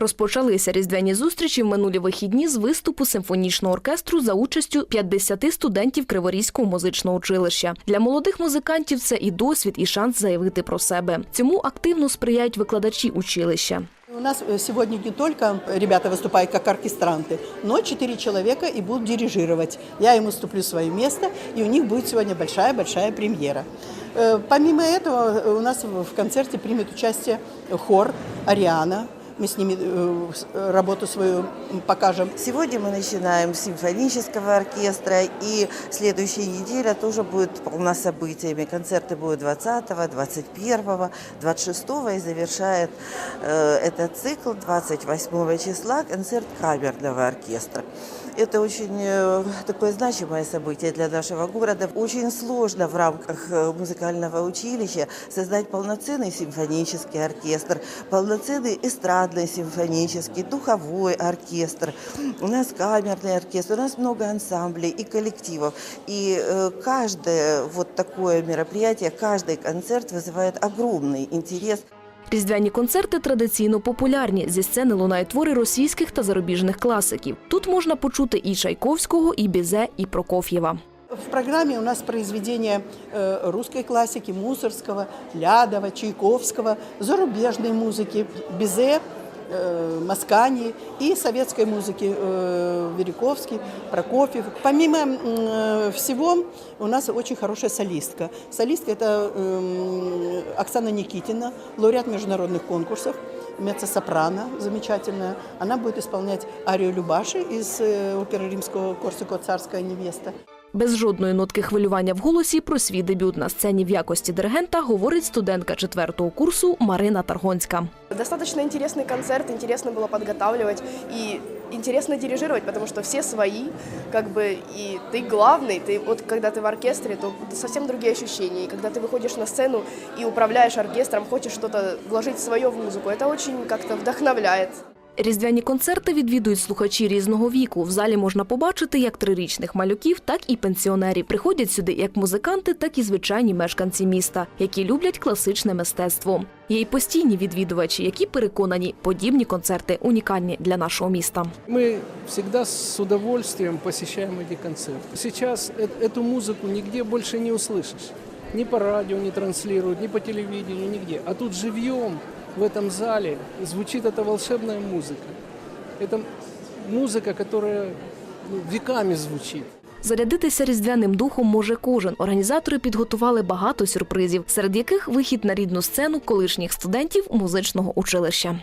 Розпочалися різдвяні зустрічі в минулі вихідні з виступу симфонічного оркестру за участю 50 студентів Криворізького музичного училища. Для молодих музикантів це і досвід, і шанс заявити про себе. Цьому активно сприяють викладачі училища. У нас э, сегодня не только ребята выступают как оркестранты, но четыре человека и будут дирижировать. Я им уступлю свое место, и у них будет сегодня большая-большая премьера. Э, Помимо этого, э, у нас в в концерте примет участие хор «Ариана». Мы с ними э, с- э, работу свою покажем. Сегодня мы начинаем с симфонического оркестра, и следующая неделя тоже будет полна событиями. Концерты будут 20, 21, 26 и завершает э, этот цикл 28 числа концерт камерного оркестра. Это очень э, такое значимое событие для нашего города. Очень сложно в рамках э, музыкального училища создать полноценный симфонический оркестр, полноценный эстрадный симфонический, духовой оркестр. У нас камерный оркестр, у нас много ансамблей и коллективов. И э, каждое вот такое мероприятие, каждый концерт вызывает огромный интерес. Різдвяні концерти традиційно популярні. Зі сцени лунають твори російських та зарубіжних класиків. Тут можна почути і Чайковського, і Бізе, і Прокоф'єва. В программе у нас произведения э, русской классики, Мусорского, Лядова, Чайковского, зарубежной музыки, Бизе, э, Маскани и советской музыки э, Вериковский, Прокофьев. Помимо м, э, всего, у нас очень хорошая солистка. Солистка – это эм, Оксана Никитина, лауреат международных конкурсов, меццо-сопрано замечательная. Она будет исполнять арию Любаши из э, оперы римского «Корсико. Царская невеста». Без жодної нотки хвилювання в голосі про свій дебют на сцені в якості диригента говорить студентка четвертого курсу Марина Таргонська. Достаточно интересный концерт, интересно было подготавливать и интересно дирижировать, потому что все свои, как бы, и ты главный, ты вот когда ты в оркестре, то совсем другие ощущения, и когда ты выходишь на сцену и управляешь оркестром, хочешь что-то вложить свое в музыку, это очень как-то вдохновляет. Різдвяні концерти відвідують слухачі різного віку. В залі можна побачити як трирічних малюків, так і пенсіонерів. Приходять сюди як музиканти, так і звичайні мешканці міста, які люблять класичне мистецтво. Є й постійні відвідувачі, які переконані, подібні концерти унікальні для нашого міста. Мы всегда с удовольствием посещаем эти концерты. Сейчас э- эту музыку нигде больше не услышишь. Ни по радио не транслируют, ни по телевидению, нигде. А тут живьем в этом зале звучит эта волшебная музыка. Это музыка, которая ну, веками звучит. Зарядитися різдвяним духом може кожен. Організатори підготували багато сюрпризів, серед яких вихід на рідну сцену колишніх студентів музичного училища.